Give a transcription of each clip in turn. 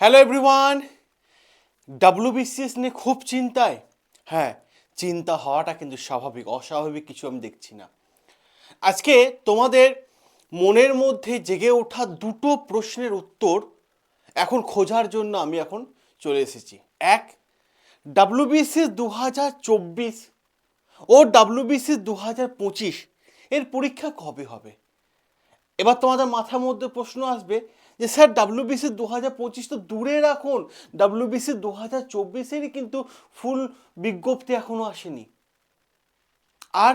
Hello everyone WBCS নিয়ে খুব চিন্তায়। হ্যাঁ চিন্তা হওয়াটা কিন্তু স্বাভাবিক, অস্বাভাবিক কিছু আমি দেখছি না। আজকে তোমাদের মনের মধ্যে জেগে ওঠা দুটো প্রশ্নের উত্তর এখন খোঁজার জন্য আমি এখন চলে এসেছি। এক ডাব্লিউবিসিএস দু হাজার চব্বিশ ও ডাব্লিউবিসিএস দু হাজার পঁচিশ এর পরীক্ষা কবে হবে? এবার তোমাদের মাথার মধ্যে প্রশ্ন আসবে যে স্যার ডাব্লিউবিসি দু হাজার পঁচিশ তো দূরে রাখুন। ডাব্লিউবিসি দু হাজার চব্বিশেরই কিন্তু ফুল বিজ্ঞপ্তি এখনও আসেনি। আর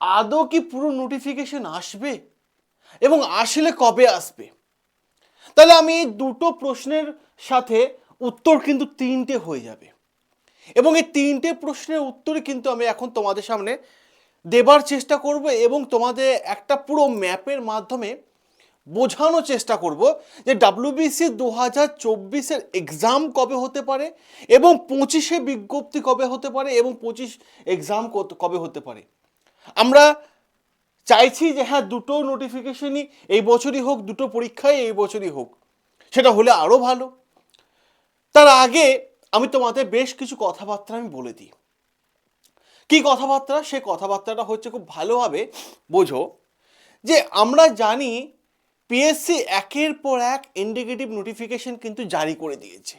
আদৌ কি পুরো নোটিফিকেশন আসবে? এবং আসলে কবে আসবে? তাহলে আমি এই দুটো প্রশ্নের সাথে উত্তর কিন্তু তিনটে হয়ে যাবে। এবং এই তিনটে প্রশ্নের উত্তরই কিন্তু আমি এখন তোমাদের সামনে দেবার চেষ্টা করব এবং তোমাদের একটা পুরো ম্যাপের মাধ্যমে বোঝানোর চেষ্টা করব যে ডাব্লিউবিসি দু হাজার চব্বিশের এক্সাম কবে হতে পারে এবং পঁচিশে বিজ্ঞপ্তি কবে হতে পারে এবং পঁচিশ এক্সাম কবে হতে পারে। আমরা চাইছি যে হ্যাঁ দুটো নোটিফিকেশনই এই বছরই হোক, দুটো পরীক্ষাই এই বছরই হোক, সেটা হলে আরও ভালো। তার আগে আমি তোমাদের বেশ কিছু কথাবার্তা আমি বলে দিই। কি কথাবার্তা? সে কথাবার্তাটা হচ্ছে খুব ভালোভাবে বোঝো যে আমরা জানি পিএসসি একের পর এক ইন্ডিকেটিভ নোটিফিকেশন কিন্তু জারি করে দিয়েছে।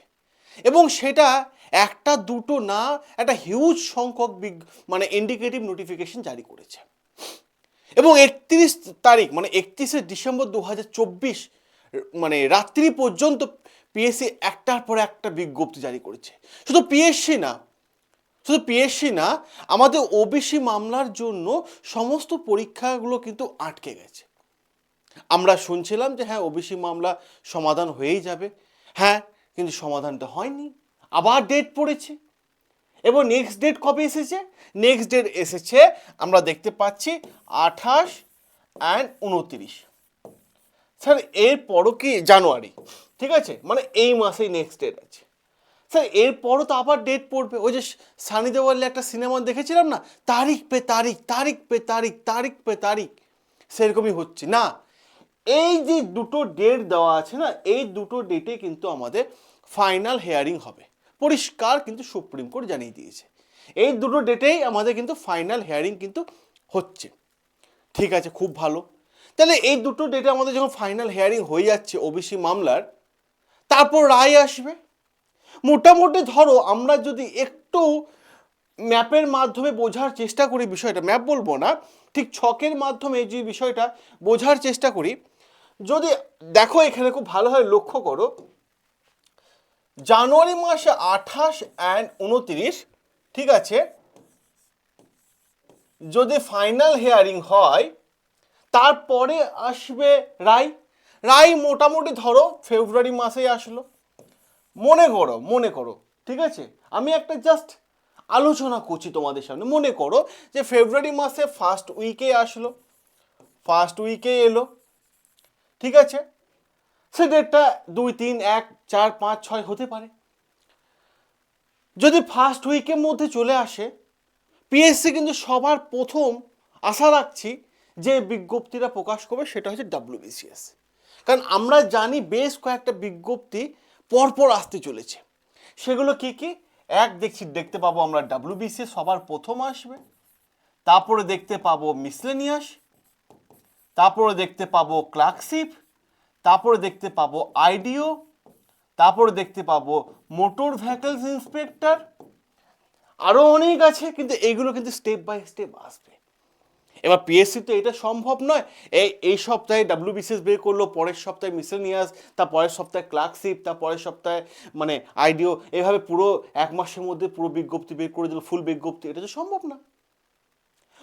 এবং সেটা একটা, দুটো না, একটা হিউজ সংখ্যক বিগ মানে ইন্ডিকেটিভ নোটিফিকেশন জারি করেছে। এবং একত্রিশ তারিখ মানে একত্রিশে ডিসেম্বর দু হাজার চব্বিশ মানে রাত্রি পর্যন্ত পিএসসি একটার পর একটা বিজ্ঞপ্তি জারি করেছে। শুধু পিএসসি না, শুধু পিএসসি না, আমাদের ওবিসি মামলার জন্য সমস্ত পরীক্ষাগুলো কিন্তু আটকে গেছে। আমরা শুনছিলাম যে হ্যাঁ ওবিসি মামলা সমাধান হয়েই যাবে। হ্যাঁ কিন্তু সমাধানটা হয়নি। আবার ডেট পড়েছে। এবং নেক্সট ডেট কবে এসেছে? নেক্সট ডেট এসেছে, আমরা দেখতে পাচ্ছি আঠাশ অ্যান্ড উনত্রিশ। স্যার এরপরও কি জানুয়ারি? ঠিক আছে? মানে এই মাসেই নেক্সট ডেট আছে। স্যার এরপরও তো আবার ডেট পড়বে। ওই যে সানি দেওয়ালে একটা সিনেমা দেখেছিলাম না? তারিখ পে তারিখ তারিখ পে তারিখ তারিখ পে তারিখ। সেরকমই হচ্ছে। না এই যে দুটো ডেট দেওয়া আছে না, এই দুটো ডেটে কিন্তু আমাদের ফাইনাল হেয়ারিং হবে। পরিষ্কার কিন্তু সুপ্রিম কোর্ট জানিয়ে দিয়েছে। এই দুটো ডেটেই আমাদের কিন্তু ফাইনাল হেয়ারিং কিন্তু হচ্ছে। ঠিক আছে, খুব ভালো। তাহলে এই দুটো ডেটে আমাদের যখন ফাইনাল হেয়ারিং হয়ে যাচ্ছে ওবিসি মামলার, তারপর রায় আসবে। মোটামুটি ধরো আমরা যদি একটু ম্যাপের মাধ্যমে বোঝার চেষ্টা করি বিষয়টা, ম্যাপ বলব না, ঠিক ছকের মাধ্যমে যে বিষয়টা বোঝার চেষ্টা করি যদি দেখো এখানে খুব ভালোভাবে লক্ষ্য করো, জানুয়ারি মাসে আঠাশ অ্যান্ড উনত্রিশ, ঠিক আছে, যদি ফাইনাল হেয়ারিং হয়, তারপরে আসবে রায়। রায় মোটামুটি ধরো ফেব্রুয়ারি মাসেই আসলো। মনে করো মনে করো, ঠিক আছে? আমি একটা জাস্ট আলোচনা করছি তোমাদের সামনে। মনে করো যে ফেব্রুয়ারি মাসে ফার্স্ট উইকে আসলো। ফার্স্ট উইকে এলো। ঠিক আছে? সে ডেটটা দুই, তিন, এক, চার, পাঁচ, ছয় হতে পারে। যদি ফার্স্ট উইকের মধ্যে চলে আসে পিএসসি কিন্তু সবার প্রথম আশা রাখছি যে বিজ্ঞপ্তিটা প্রকাশ করবে সেটা হচ্ছে ডাব্লিউবিসিএস কারণ আমরা জানি বেশ কয়েকটা বিজ্ঞপ্তি পরপর আসতে চলেছে। সেগুলো কি কি? এক, দেখছি, দেখতে পাবো আমরা ডাব্লিউবিসিএস সবার প্রথম আসবে। তারপরে দেখতে পাবো মিসলেনিয়াস তারপরে দেখতে পাবো ক্লার্কশিপ তারপরে দেখতে পাবো আইডিও, তারপরে দেখতে পাবো মোটর ভেহিকলস ইন্সপেক্টর। আরও অনেক আছে, কিন্তু এইগুলো কিন্তু স্টেপ বাই স্টেপ আসবে। এবার পিএসসি তো এটা সম্ভব নয়। এই এই সপ্তাহে ডাব্লিউবিসিএস বের করল, পরের সপ্তাহে মিসেলিনিয়াস তার পরের সপ্তাহে ক্লার্কশিপ তার পরের সপ্তাহে মানে আইডিও। এভাবে পুরো এক মাসের মধ্যে পুরো বিজ্ঞপ্তি বের করে দিল ফুল বিজ্ঞপ্তি। এটা তো সম্ভব না।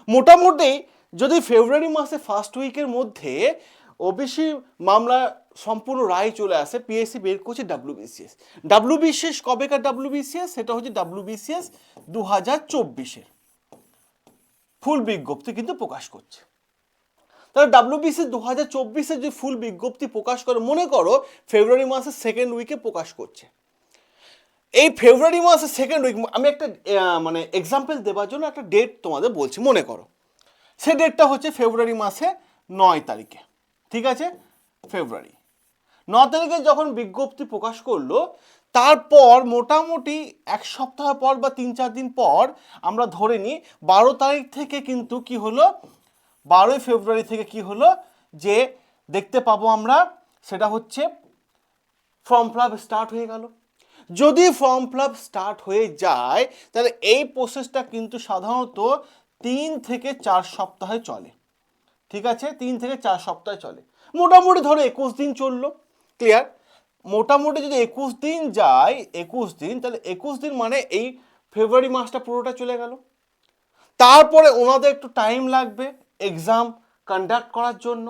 মোটামুটি যদি ফেব্রুয়ারি মাসে ফার্স্ট উইকের মধ্যে ওবিসি মামলা সম্পূর্ণ রায় চলে আসে পিএসসি বের করছে ডাব্লিউবিসিএস ডাব্লিউবিসিএস কবেকার ডাব্লিউবিসিএস সেটা হচ্ছে ডাব্লিউবিসিএস দু হাজার চব্বিশের। ফুল বিজ্ঞপ্তি কিন্তু প্রকাশ করছে। তাহলে ডাব্লিউবিসি দু হাজার চব্বিশে যে ফুল বিজ্ঞপ্তি প্রকাশ করে, মনে করো ফেব্রুয়ারি মাসের সেকেন্ড উইকে প্রকাশ করছে। এই ফেব্রুয়ারি মাসের সেকেন্ড উইক আমি একটা মানে এক্সাম্পল দেওয়ার জন্য একটা ডেট তোমাদের বলছি, মনে করো। সে ডেটটা হচ্ছে ফেব্রুয়ারি মাসে নয় তারিখে। ঠিক আছে? ফেব্রুয়ারি ন তারিখে যখন বিজ্ঞপ্তি প্রকাশ করল, তারপর মোটামুটি এক সপ্তাহ পর বা তিন চার দিন পর আমরা ধরে নিই, বারো তারিখ থেকে কিন্তু কি হলো? বারোই ফেব্রুয়ারি থেকে কি হলো? যে দেখতে পাবো আমরা, সেটা হচ্ছে ফর্ম ফিল আপ স্টার্ট হয়ে গেল। যদি ফর্ম ফিল আপ স্টার্ট হয়ে যায়, তাহলে এই প্রসেসটা কিন্তু সাধারণত তিন থেকে চার সপ্তাহে চলে। ঠিক আছে? তিন থেকে চার সপ্তাহে চলে। মোটামুটি ধরো একুশ দিন চলল ক্লিয়ার মোটামুটি যদি একুশ দিন যায়, একুশ দিন, তাহলে একুশ দিন মানে এই ফেব্রুয়ারি মাসটা পুরোটা চলে গেল। তারপরে ওনাদের একটু টাইম লাগবে এক্সাম কন্ডাক্ট করার জন্য।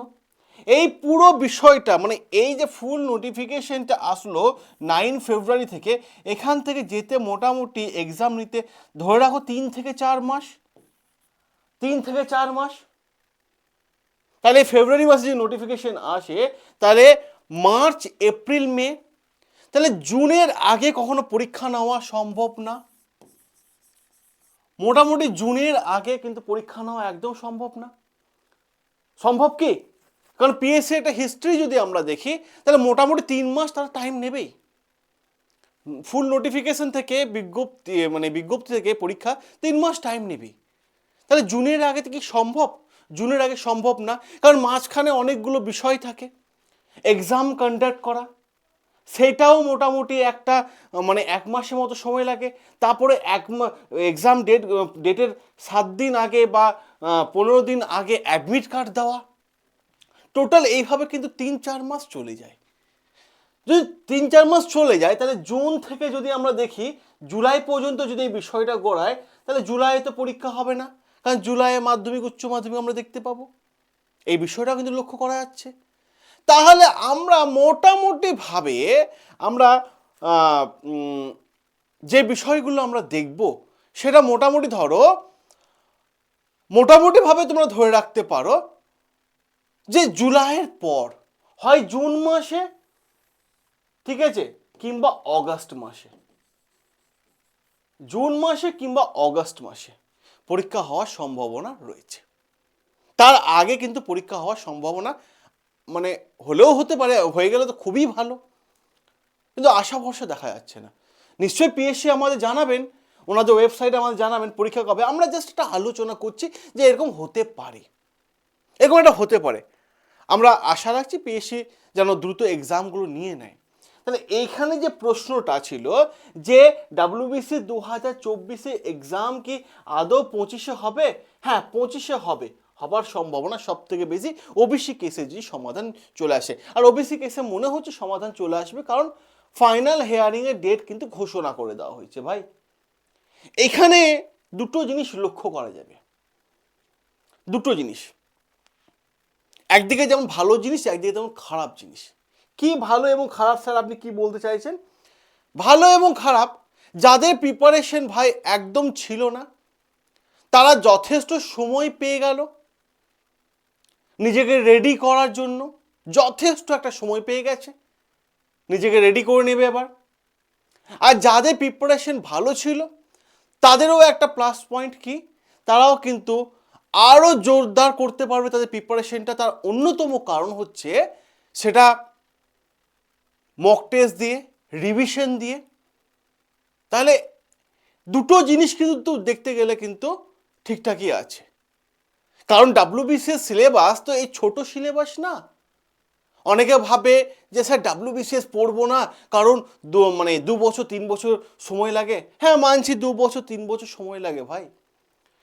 এই পুরো বিষয়টা মানে এই যে ফুল নোটিফিকেশনটা আসলো নাইন ফেব্রুয়ারি থেকে, এখান থেকে যেতে মোটামুটি এক্সাম নিতে, ধরে রাখো তিন থেকে চার মাস। তিন থেকে চার মাস? তাহলে ফেব্রুয়ারি মাসে যে নোটিফিকেশন আসে, তাহলে মার্চ এপ্রিল মে তাহলে জুনের আগে কখনো পরীক্ষা নেওয়া সম্ভব না? মোটামুটি জুনের আগে কিন্তু পরীক্ষা নেওয়া একদম সম্ভব না। সম্ভব কি? কারণ পিএসসি একটা হিস্ট্রি যদি আমরা দেখি, তাহলে মোটামুটি তিন মাস তারা টাইম নেবেই। ফুল নোটিফিকেশন থেকে বিজ্ঞপ্তি মানে বিজ্ঞপ্তি থেকে পরীক্ষা তিন মাস টাইম নেবেই। তাহলে জুনের আগে কি সম্ভব? জুনের আগে সম্ভব না। কারণ মাঝখানে অনেকগুলো বিষয় থাকে। এক্সাম কন্ডাক্ট করা। সেটাও মোটামুটি একটা মানে এক মাসের মতো সময় লাগে। তারপরে এক এক্সাম ডেট ডেটের সাত দিন আগে বা পনেরো দিন আগে অ্যাডমিট কার্ড দেওয়া। টোটাল এইভাবে কিন্তু তিন, চার মাস চলে যায়। যদি তিন, চার মাস চলে যায়, তাহলে জুন থেকে যদি আমরা দেখি, জুলাই পর্যন্ত যদি এই বিষয়টা গড়ায়, তাহলে জুলাইয়ে তো পরীক্ষা হবে না। কারণ জুলাইয়ে মাধ্যমিক, উচ্চ মাধ্যমিক আমরা দেখতে পাবো। এই বিষয়টাও কিন্তু লক্ষ্য করা যাচ্ছে। তাহলে আমরা মোটামুটিভাবে আমরা যে বিষয়গুলো আমরা দেখব, সেটা মোটামুটি ধরো, মোটামুটিভাবে তোমরা ধরে রাখতে পারো যে জুলাইয়ের পর, হয় জুন মাসে, ঠিক আছে, কিংবা অগাস্ট মাসে। জুন মাসে কিংবা অগাস্ট মাসে। পরীক্ষা হওয়ার সম্ভাবনা রয়েছে। তার আগে কিন্তু পরীক্ষা হওয়ার সম্ভাবনা মানে হলেও হতে পারে, হয়ে গেলে তো খুবই ভালো। কিন্তু আশা ভরসা দেখা যাচ্ছে না। নিশ্চয়ই পিএসসি আমাদের জানাবেন, ওনাদের ওয়েবসাইটে আমাদের জানাবেন পরীক্ষা কবে। আমরা জাস্ট একটা আলোচনা করছি যে এরকম হতে পারে। এরকম একটা হতে পারে। আমরা আশা রাখছি পিএসসি যেন দ্রুত এক্সামগুলো নিয়ে নেয়। তাহলে এইখানে যে প্রশ্নটা ছিল যে ডাব্লিউবিসি দু হাজার চব্বিশে এক্সাম কি আদৌ পঁচিশে হবে? হ্যাঁ পঁচিশে হবে। হবার সম্ভাবনা সব থেকে বেশি ওবিসি কেসে যদি সমাধান চলে আসে। আর ওবিসি কেসে মনে হচ্ছে সমাধান চলে আসবে কারণ ফাইনাল হেয়ারিংয়ের ডেট কিন্তু ঘোষণা করে দেওয়া হয়েছে ভাই। এখানে দুটো জিনিস লক্ষ্য করা যাবে। দুটো জিনিস। একদিকে যেমন ভালো জিনিস, একদিকে যেমন খারাপ জিনিস। কি ভালো এবং খারাপ স্যার আপনি কি বলতে চাইছেন? ভালো এবং খারাপ যাদের প্রিপারেশন ভাই একদম ছিল না, তারা যথেষ্ট সময় পেয়ে গেল নিজেকে রেডি করার জন্য, যথেষ্ট একটা সময় পেয়ে গেছে, নিজেকে রেডি করে নেবে এবার। আর যাদের প্রিপারেশন ভালো ছিল, তাদেরও একটা প্লাস পয়েন্ট কি? তারাও কিন্তু আরও জোরদার করতে পারবে তাদের প্রিপারেশনটা তার অন্যতম কারণ হচ্ছে, সেটা মক টেস্ট দিয়ে রিভিশন দিয়ে, তাহলে দুটো জিনিস কিন্তু দেখতে গেলে কিন্তু ঠিকঠাকই আছে। কারণ ডাব্লিউবিসিএস সিলেবাস তো এই ছোট সিলেবাস না। অনেকে ভাবে যে, স্যার ডাব্লিউবিসিএস পড়ব না, কারণ দু মানে দু বছর, তিন বছর সময় লাগে। হ্যাঁ মানছি দু বছর, তিন বছর সময় লাগে ভাই।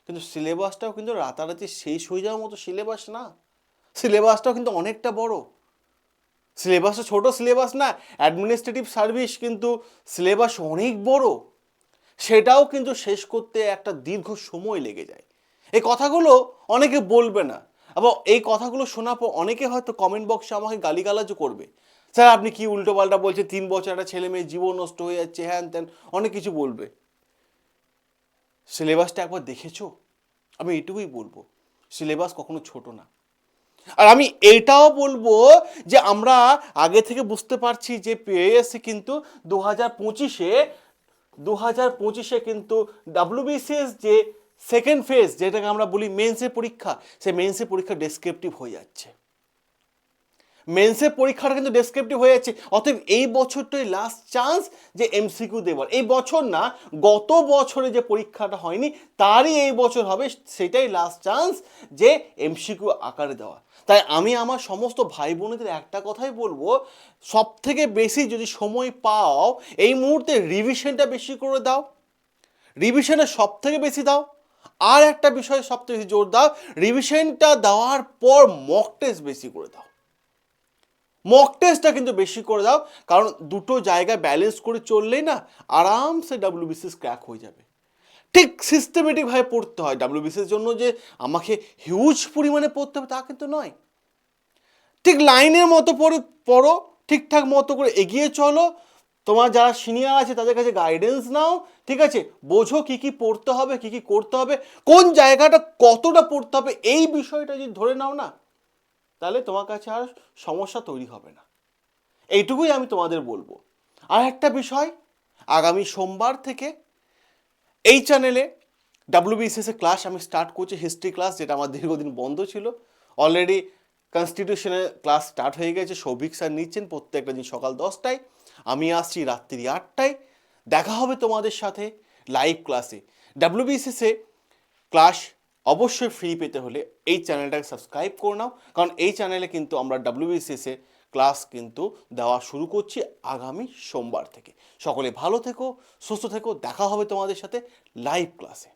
কিন্তু সিলেবাসটাও কিন্তু রাতারাতি শেষ হয়ে যাওয়ার মতো সিলেবাস না। সিলেবাসটাও কিন্তু অনেকটা বড়। সিলেবাসটা ছোট সিলেবাস না অ্যাডমিনিস্ট্রেটিভ সার্ভিস কিন্তু সিলেবাস অনেক বড়। সেটাও কিন্তু শেষ করতে একটা দীর্ঘ সময় লেগে যায়। এই কথাগুলো অনেকে বলবে না, আবার এই কথাগুলো শোনার পর অনেকে হয়তো কমেন্ট বক্সে আমাকে গালিগালাজও করবে। স্যার, আপনি কি উল্টোপাল্টা বলছেন? তিন বছর একটা ছেলে মেয়ে জীবন নষ্ট হয়ে যাচ্ছে, হ্যান ত্যান, অনেক কিছু বলবে। সিলেবাসটা একবার দেখেছ? আমি এটুকুই বলব, সিলেবাস কখনো ছোট না। আর আমি এটাও বলব যে আমরা আগে থেকে বুঝতে পারছি যে পিএসসি কিন্তু দু হাজার পঁচিশে, দু হাজার পঁচিশে কিন্তু ডাব্লিউবিসিএস যে সেকেন্ড ফেজ যেটাকে আমরা বলি মেন্সের পরীক্ষা, সেই মেন্সের পরীক্ষা ডেসক্রিপটিভ হয়ে যাচ্ছে। মেন্সের পরীক্ষাটা কিন্তু ডেসক্রিপটিভ হয়ে যাচ্ছে। অতএব এই বছরটাই লাস্ট চান্স যে এমসিকিউ দেবার। এই বছর না, গত বছরে যে পরীক্ষাটা হয়নি, তারই এই বছর হবে, সেটাই লাস্ট চান্স যে এমসিকিউ আকারে দেওয়া। তাই আমি আমার সমস্ত ভাই বোনেদের একটা কথাই বলব সব থেকে বেশি যদি সময় পাও, এই মুহূর্তে রিভিশনটা বেশি করে দাও। রিভিশনে সব থেকে বেশি দাও। আর একটা বিষয়ে সব থেকে বেশি জোর দাও রিভিশনটা দেওয়ার পর মক টেস্ট বেশি করে দাও। মক টেস্টটা কিন্তু বেশি করে দাও, কারণ দুটো জায়গা ব্যালেন্স করে চললেই না আরামসে ডাব্লিউবিসিএস ক্র্যাক হয়ে যাবে। ঠিক সিস্টেমেটিকভাবে পড়তে হয় ডাব্লিউবিসিএস জন্য যে আমাকে হিউজ পরিমাণে পড়তে হবে তা কিন্তু নয়। ঠিক লাইনের মতো পড়ে, পড়ো, ঠিকঠাক মতো করে এগিয়ে চলো। তোমার যারা সিনিয়র আছে তাদের কাছে গাইডেন্স নাও, ঠিক আছে? বোঝো কি কি পড়তে হবে, কি কি করতে হবে, কোন জায়গাটা কতটা পড়তে হবে, এই বিষয়টা যদি ধরে নাও না তাহলে তোমার কাছে আর সমস্যা তৈরি হবে না। এইটুকুই আমি তোমাদের বলব। আর একটা বিষয়, আগামী সোমবার থেকে এই চ্যানেলে ডাব্লিউবিসিএস এর ক্লাস আমি স্টার্ট করছি হিস্ট্রি ক্লাস যেটা আমার দীর্ঘদিন বন্ধ ছিল। অলরেডি কনস্টিটিউশনের ক্লাস স্টার্ট হয়ে গেছে, সৌভিক স্যার নিচ্ছেন প্রত্যেকটা দিন সকাল দশটায়। আমি আসছি রাত্রি আটটায়। দেখা হবে তোমাদের সাথে লাইভ ক্লাসে ডাব্লিউবিসিএস ক্লাস অবশ্যই ফ্রি পেতে হলে এই চ্যানেলটাকে সাবস্ক্রাইব করে নাও। কারণ এই চ্যানেলে কিন্তু আমরা ডাব্লিউবিসিএসে ক্লাস কিন্তু দেওয়া শুরু করছি আগামী সোমবার থেকে। সকলে ভালো থেকো, সুস্থ থেকো, দেখা হবে তোমাদের সাথে লাইভ ক্লাসে